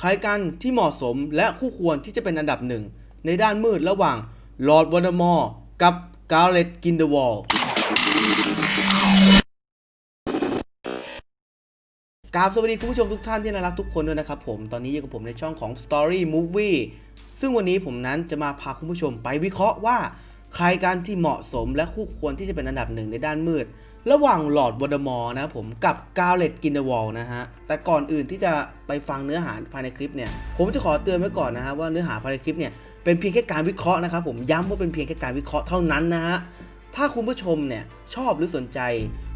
ใครกันที่เหมาะสมและคู่ควรที่จะเป็นอันดับหนึ่ง ในด้านมืดระหว่างลอร์ดวอร์มอร์กับกาเลตกินเดอะวอลกราบสวัสดีคุณผู้ชมทุกท่านที่น่ารักทุกคนด้วยนะครับผม ตอนนี้อยู่กับผมในช่องของ Story Movie ซึ่งวันนี้ผมนั้นจะมาพาคุณผู้ชมไปวิเคราะห์ว่า ใครกันที่เหมาะสมและคู่ควรที่จะเป็นอันดับหนึ่งในด้านมืด ระหว่างหลอดวอร์มอร์นะครับผมกับกาเลตกินเดอะวอลนะฮะ แต่ก่อนอื่นที่จะไปฟังเนื้อหาภายในคลิปเนี่ย ผมจะขอเตือนไว้ก่อนนะฮะว่าเนื้อหาภายในคลิปเนี่ยเป็นเพียงแค่การวิเคราะห์นะครับผมย้ำว่าเป็นเพียงแค่การวิเคราะห์เท่านั้นนะฮะถ้าคุณผู้ชมเนี่ยชอบหรือสนใจ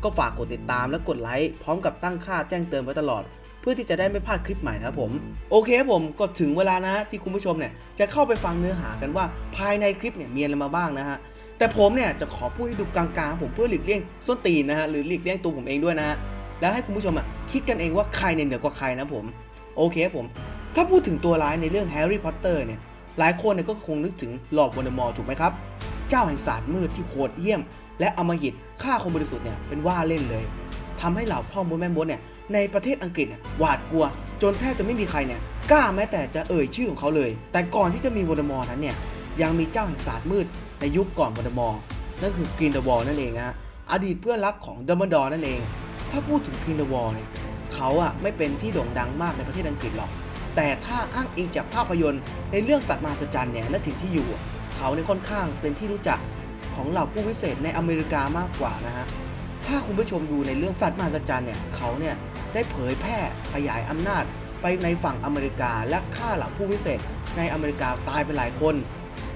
ก็ฝากกดติดตามและกดไลค์พร้อมกับตั้งค่าแจ้งเตือนไว้ตลอด เพื่อที่จะได้ไม่พลาดคลิปใหม่นะครับผม โอเคครับผมก็ถึงเวลานะที่คุณผู้ชมเนี่ยจะเข้าไปฟังเนื้อหากันว่าภายในคลิปเนี่ยมีอะไรมาบ้างนะฮะแต่ผมเนี่ยจะขอพูดให้ดูกลางๆผมเพื่อหลีกเลี่ยงส้นตีนนะฮะหรือหลีกเลี่ยงตัวผมเองด้วยนะฮะแล้วให้คุณผู้ชมอะคิดกันเองว่าใครเนี่ยเหนือกว่าใครนะผมโอเคครับผม ถ้าพูดถึงตัวร้ายในเรื่องแฮร์รี่พอตเตอร์เนี่ยหลายคนเนี่ยก็คงนึกถึงหลอร์ดวอลเดอมอร์ถูกไหมครับเจ้าแห่งศาสตร์มืดที่โหดเหี้ยม และอมหิตฆ่าคนบริสุทธิ์เนี่ยเป็นว่าเล่นเลยทำให้เหล่าพ่อมดแม่มดเนี่ย ในประเทศอังกฤษเนี่ยหวาดกลัว จนแทบจะไม่มีใครเนี่ยกล้าแม้แต่จะเอ่ยชื่อของเขาเลย แต่ก่อนที่จะมีวอลเดมอร์นั้นเนี่ยยังมีเจ้าแห่งศาสตร์มืดในยุคก่อนวอลเดมอร์นั่นคือกรีนเดอะวอลนั่นเองนะฮะอดีตเพื่อนรักของดัมเบิลดอร์นั่นเอง ถ้าพูดถึงกรีนเดอะวอลเนี่ยเขาอะไม่เป็นที่โด่งดังมากในประเทศอังกฤษหรอก แต่ถ้าอ้างอิงจากภาพยนตร์ในเรื่องสัตว์มหัศจรรย์เนี่ยและถิ่นที่อยู่ เขาเนี่ยค่อนข้างเป็นที่รู้จักของเหล่าผู้วิเศษในอเมริกามากกว่านะฮะถ้าคุณผู้ชมดูในเรื่องสัตว์มหัศจรรย์เนี่ยเขาเนี่ย ได้เผยแพร่ขยายอำนาจไปในฝั่งอเมริกาและฆ่าเหล่าผู้วิเศษในอเมริกาตายไปหลายคน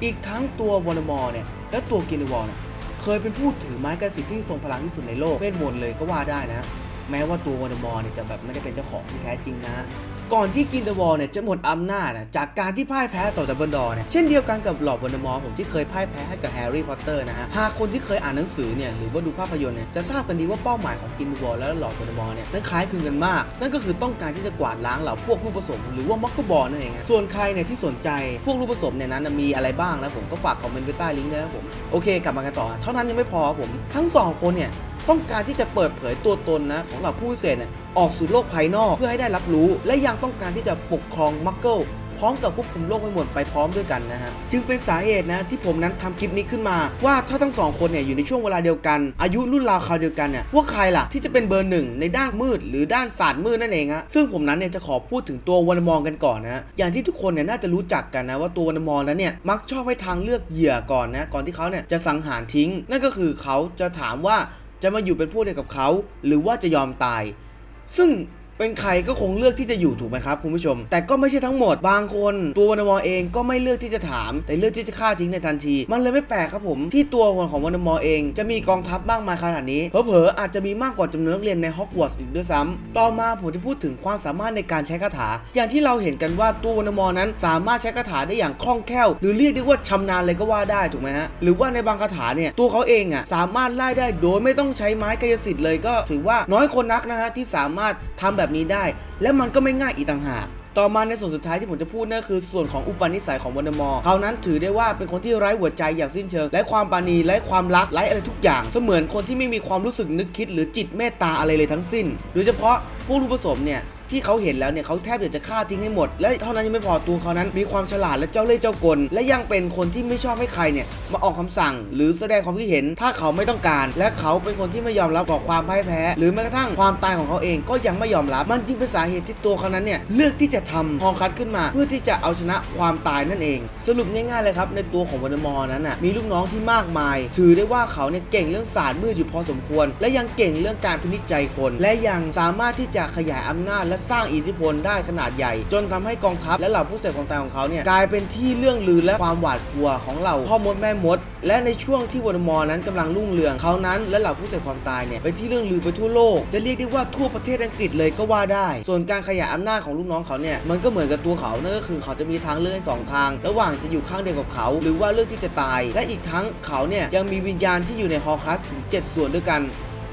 อีกทั้งตัววอร์มอร์เนี่ยและตัวกินเดอะวอลเนี่ยเคยเป็นผู้ถือไม้กระสิทธิ์ที่ทรงพลังที่สุดในโลกเวทมนต์เลยก็ว่าได้นะ แม้ว่าตัววอร์มอร์เนี่ยจะแบบไม่ได้เป็นเจ้าของที่แท้จริงนะก่อนที่กินเดอะวอลเนี่ยจะหมดอำนาจจากการที่พ่ายแพ้ต่อดับเบิลดอร์เนี่ยเช่นเดียวกันกับหลอดวอร์มอร์ผมที่เคยพ่ายแพ้ให้กับแฮร์รี่พอตเตอร์นะฮะหากคนที่เคยอ่านหนังสือเนี่ยหรือว่าดูภาพยนตร์เนี่ยจะทราบกันดีว่าเป้าหมายของกินเดอะวอลและหลอดวอร์มอร์เนี่ยนั้นคล้ายคลึงกันมาก นั่นก็คือต้องการที่จะกวาดล้างเหล่าพวกลูกผสม หรือว่ามอกกบอลนั่นเองฮะส่วนใครเนี่ยที่สนใจพวกลูกผสมเนี่ยนั้นมีอะไรบ้างนะผมก็ฝากคอมเมนต์ไว้ใต้ลิงก์นะครับผมโอเคกลับมากันต่อ เท่านั้นยังไม่พอผมทั้งสองคนเนี่ย ต้องการที่จะเปิดเผยตัวตนนะของเหล่าผู้พิเศษเนี่ยออกสู่โลกภายนอกเพื่อให้ได้รับรู้ และยังต้องการที่จะปกครองมักเกิลพร้อมกับควบคุมโลกให้หมดไปพร้อมด้วยกันนะฮะ จึงเป็นสาเหตุนะที่ผมนั้นทำคลิปนี้ขึ้นมา ว่าถ้าทั้งสองคนเนี่ยอยู่ในช่วงเวลาเดียวกัน อายุรุ่นราวคราวเดียวกันเนี่ยว่าใครล่ะที่จะเป็นเบอร์หนึ่งในด้านมืด หรือด้านศาสตร์มืดนั่นเองฮะซึ่งผมนั้นเนี่ยจะขอพูดถึงตัววันมองกันก่อนนะฮะอย่างที่ทุกคนเนี่ยน่าจะรู้จักกันนะว่าตัววันมองนั้นเนี่ยมักชอบให้ทางเลือกเหยื่อก่อนนะก่อนที่เขาเนี่ยจะสังหารทิ้ง นั่นก็คือเขาจะถามว่า จะมาอยู่เป็นพวกเดียวกับเขา หรือว่าจะยอมตาย ซึ่ง เป็นใครก็คงเลือกที่จะอยู่ถูกไหมครับคุณผู้ชม แต่ก็ไม่ใช่ทั้งหมดบางคนตัววันมอเองก็ไม่เลือกที่จะถาม แต่เลือกที่จะฆ่าทิ้งในทันที มันเลยไม่แปลกครับผม ที่ตัวของวันมอเอง จะมีกองทัพมากมายขนาดนี้เผลอๆอาจจะมีมากกว่าจำนวนนักเรียนในฮอกวอตส์อีกด้วยซ้ำต่อมาผมจะพูดถึงความสามารถในการใช้คาถา อย่างที่เราเห็นกันว่าตัววันมอนั้น สามารถใช้คาถาได้อย่างคล่องแคล่ว หรือเรียกได้ว่าชำนาญเลยก็ว่าได้ถูกไหมฮะหรือว่าในบางคาถาเนี่ยตัวเขาเองอะสามารถไล่ได้โดยไม่ต้องใช้ไม้กายสิทธิ์เลยก็ถือว่าน้อยคนนักนะฮะที่สามารถทำแบบนี้ได้ และมันก็ไม่ง่ายอีกต่างหากต่อมาในส่วนสุดท้ายที่ผมจะพูดนั่นคือส่วนของอุปนิสัยของวันเดอมอร์เขานั้นถือได้ว่าเป็นคนที่ไร้หัวใจอย่างสิ้นเชิงและความปานีไร้ความรักไร้อะไรทุกอย่าง เสมือนคนที่ไม่มีความรู้สึกนึกคิด หรือจิตเมตตาอะไรเลยทั้งสิ้น โดยเฉพาะผู้รู้ผสมเนี่ย ที่เขาเห็นแล้วเนี่ยเขาแทบอยากจะฆ่าทิ้งให้หมด และเท่านั้นยังไม่พอตัวเขานั้น มีความฉลาดและเจ้าเล่ห์เจ้ากล และยังเป็นคนที่ไม่ชอบให้ใครเนี่ยมาออกคำสั่ง หรือแสดงความคิดเห็นถ้าเขาไม่ต้องการ และเขาเป็นคนที่ไม่ยอมรับกับความพ่ายแพ้ หรือแม้กระทั่งความตายของเขาเองก็ยังไม่ยอมรับ มันจึงเป็นสาเหตุที่ตัวเขานั้นเนี่ยเลือกที่จะทำฮอร์คัสขึ้นมา เพื่อที่จะเอาชนะความตายนั่นเอง สรุปง่ายๆเลยครับในตัวของวันมอร์นั้นน่ะมีลูกน้องที่มากมาย ถือได้ว่าเขาเนี่ยเก่งเรื่องศาสตร์มืดอยู่พอสมควร และยังเก่งเรื่องการพินิจใจคน และยังสามารถที่จะขยายอำนาจและสร้างอิทธิพลได้ขนาดใหญ่ จนทำให้กองทัพและเหล่าผู้เสพความตายของเขาเนี่ยกลายเป็นที่เรื่องลือและความหวาดกลัวของเหล่าพ่อมดแม่มด และในช่วงที่วอร์มอร์นั้นกำลังรุ่งเรืองเขานั้น และเหล่าผู้เสพความตายเนี่ยเป็นที่เรื่องลือไปทั่วโลก จะเรียกได้ว่าทั่วประเทศอังกฤษเลยก็ว่าได้ ส่วนการขยายอำนาจของลูกน้องเขาเนี่ยมันก็เหมือนกับตัวเขานั่นก็คือเขาจะมีทางเลือกสองทาง ระหว่างจะอยู่ข้างเดียวกับเขา หรือว่าเลือกที่จะตาย และอีกทั้งเขาเนี่ยยังมีวิญญาณที่อยู่ในฮอคัสถึง 7 ส่วนด้วยกัน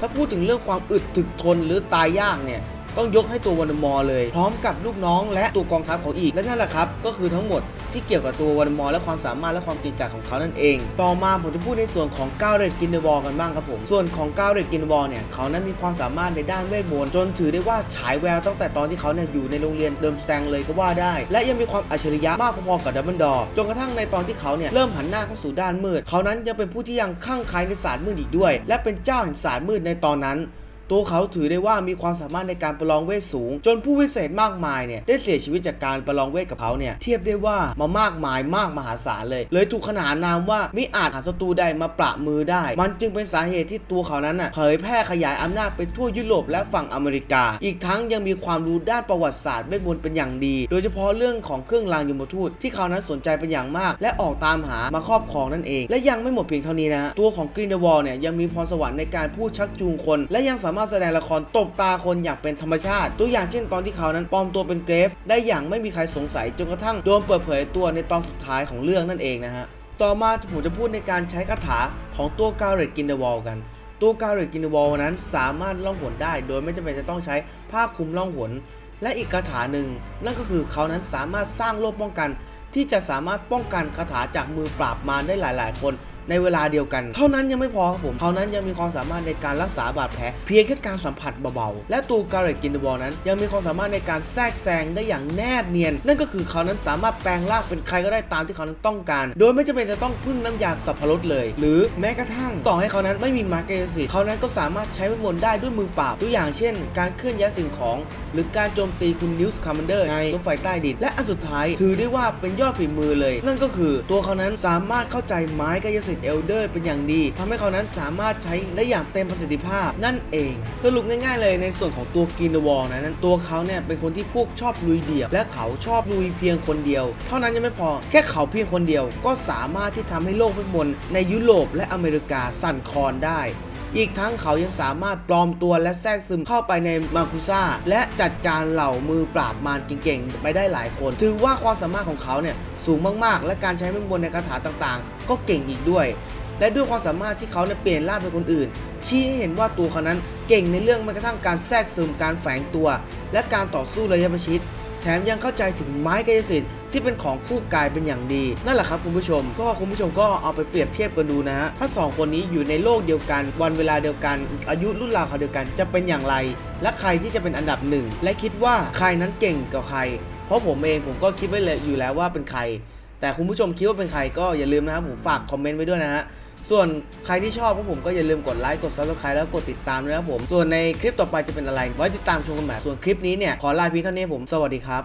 ถ้าพูดถึงเรื่องความอึดถึกทนหรือตายยากเนี่ย ต้องยกให้ตัววันมอร์เลย พร้อมกับลูกน้องและตัวกองทัพของอีกและนั่นแหละครับ ก็คือทั้งหมดที่เกี่ยวกับตัววันมอร์และความสามารถและความเก่งกาจของเขานั่นเอง ต่อมาผมจะพูดในส่วนของก้าวเรดกินเดวอลกันบ้างครับผม ส่วนของก้าวเรดกินเดวอลเนี่ยเขานั้นมีความสามารถในด้านเวทมนต์จนถือได้ว่าฉายแววตั้งแต่ตอนที่เขาเนี่ยอยู่ในโรงเรียนเดิมสแตงเลยก็ว่าได้ และยังมีความอัจฉริยะมากพอๆกับดับเบิลดอร์จนกระทั่งในตอนที่เขาเนี่ยเริ่มหันหน้าเข้าสู่ด้านมืด เขานั้นยังเป็นผู้ที่ยังข้างใคล้ในศาสตร์มืดอีกด้วย และเป็นเจ้าแห่งศาสตร์มืดในตอนนั้น ตัวเขาถือได้ว่ามีความสามารถในการประลองเวทสูง จนผู้วิเศษมากมายเนี่ยได้เสียชีวิตจากการประลองเวทกับเขาเนี่ยเทียบได้ว่ามามากมายมากมหาศาลเลย เลยถูกขนานนามว่ามิอาจหาศัตรูใดมาประมือได้ มันจึงเป็นสาเหตุที่ตัวเขานั้นน่ะเผยแพร่ขยายอำนาจไปทั่วยุโรปและฝั่งอเมริกา อีกทั้งยังมีความรู้ด้านประวัติศาสตร์เวทมนต์เป็นอย่างดี โดยเฉพาะเรื่องของเครื่องรางยมทูตที่เขานั้นสนใจเป็นอย่างมาก และออกตามหามาครอบครองนั่นเอง และยังไม่หมดเพียงเท่านี้นะตัวของกรีนเดวอลเนี่ยยังมีพรสวรรค์ในการพูดชักจูงคน และยังสามารถการแสดงละครตบตาคนอย่างเป็นธรรมชาติ ตัวอย่างเช่นตอนที่เขานั้นปลอมตัวเป็นเกรฟ ได้อย่างไม่มีใครสงสัยจนกระทั่งโดนเปิดเผยตัวในตอนสุดท้ายของเรื่องนั่นเองนะฮะต่อมาผมจะพูดในการใช้คาถาของตัวกาเรตกินเดวอลกันตัวกาเรตกินเดวอลนั้นสามารถล่องหนได้ โดยไม่จำเป็นจะต้องใช้ผ้าคลุมล่องหน และอีกคาถาหนึ่ง นั่นก็คือเขานั้นสามารถสร้างโล่ป้องกัน ที่จะสามารถป้องกันคาถาจากมือปราบมารได้หลาย ๆ คน ในเวลาเดียวกัน เท่านั้นยังไม่พอครับผมเขานั้นยังมีความสามารถในการรักษาบาดแผลเพียงแค่การสัมผัสเบาๆ และตัวการ์เรตกินเดบอลนั้น ยังมีความสามารถในการแทรกแซงได้อย่างแนบเนียน นั่นก็คือเขานั้นสามารถแปลงร่างเป็นใครก็ได้ตามที่เขานั้นต้องการ โดยไม่จำเป็นจะต้องพึ่งน้ำยาสับปะรดเลย หรือแม้กระทั่งต่อให้เขานั้นไม่มีมาร์เกสิเขานั้นก็สามารถใช้เวทมนต์ได้ด้วยมือเปล่าตัวอย่างเช่น การเคลื่อนย้ายสิ่งของ หรือการโจมตีคุณนิวส์คอมมานเดอร์ในรถไฟใต้ดินและอันสุดท้ายถือได้ว่าเป็นยอดฝีมือเลย นั่นก็คือตัวเขานั้นสามารถเข้าใจไม้กายสิทธิ์เอลเดอร์เป็นอย่างดีทำให้เขานั้นสามารถใช้ได้อย่างเต็มประสิทธิภาพนั่นเอง สรุปง่ายๆเลยในส่วนของตัวกินวอลนะนั้นตัวเขาเนี่ยเป็นคนที่พวกชอบลุยเดี่ยว และเขาชอบลุยเพียงคนเดียว เท่านั้นยังไม่พอแค่เขาเพียงคนเดียว ก็สามารถที่ทำให้โลกเวทมนต์ในยุโรปและอเมริกาสั่นคลอนได้ อีกทั้งเขายังสามารถปลอมตัวและแทรกซึมเข้าไปในมาคุซ่าและจัดการเหล่ามือปราบมารเก่งๆไปได้หลายคน ถือว่าความสามารถของเขาเนี่ยสูงมากๆ และการใช้เวทมนต์ในคาถาต่างๆ ก็เก่งอีกด้วย และด้วยความสามารถที่เขาเนี่ยเปลี่ยนร่างเป็นคนอื่น ชี้ให้เห็นว่าตัวเขานั้นเก่งในเรื่องแม้กระทั่งการแทรกซึมการแฝงตัว และการต่อสู้ระยะประชิด แถมยังเข้าใจถึงไม้กายสิทธิ์ที่เป็นของคู่กายเป็นอย่างดี นั่นแหละครับคุณผู้ชม ก็คุณผู้ชมก็เอาไปเปรียบเทียบกันดูนะฮะถ้าสองคนนี้อยู่ในโลกเดียวกัน วันเวลาเดียวกัน อายุรุ่นราวเขาเดียวกันจะเป็นอย่างไร และใครที่จะเป็นอันดับหนึ่งและคิดว่าใครนั้นเก่งกว่าใคร เพราะผมเองผมก็คิดไว้เลยอยู่แล้วว่าเป็นใคร แต่คุณผู้ชมคิดว่าเป็นใครก็อย่าลืมนะครับผมฝากคอมเมนต์ไว้ด้วยนะฮะ ส่วนใครที่ชอบพวกผมก็อย่าลืมกดไลค์กด subscribe แล้วกดติดตามด้วยนะครับผม ส่วนในคลิปต่อไปจะเป็นอะไร ไว้ติดตามชมกันใหม่ส่วนคลิปนี้เนี่ย ขอลาเพียงเท่านี้ผมสวัสดีครับ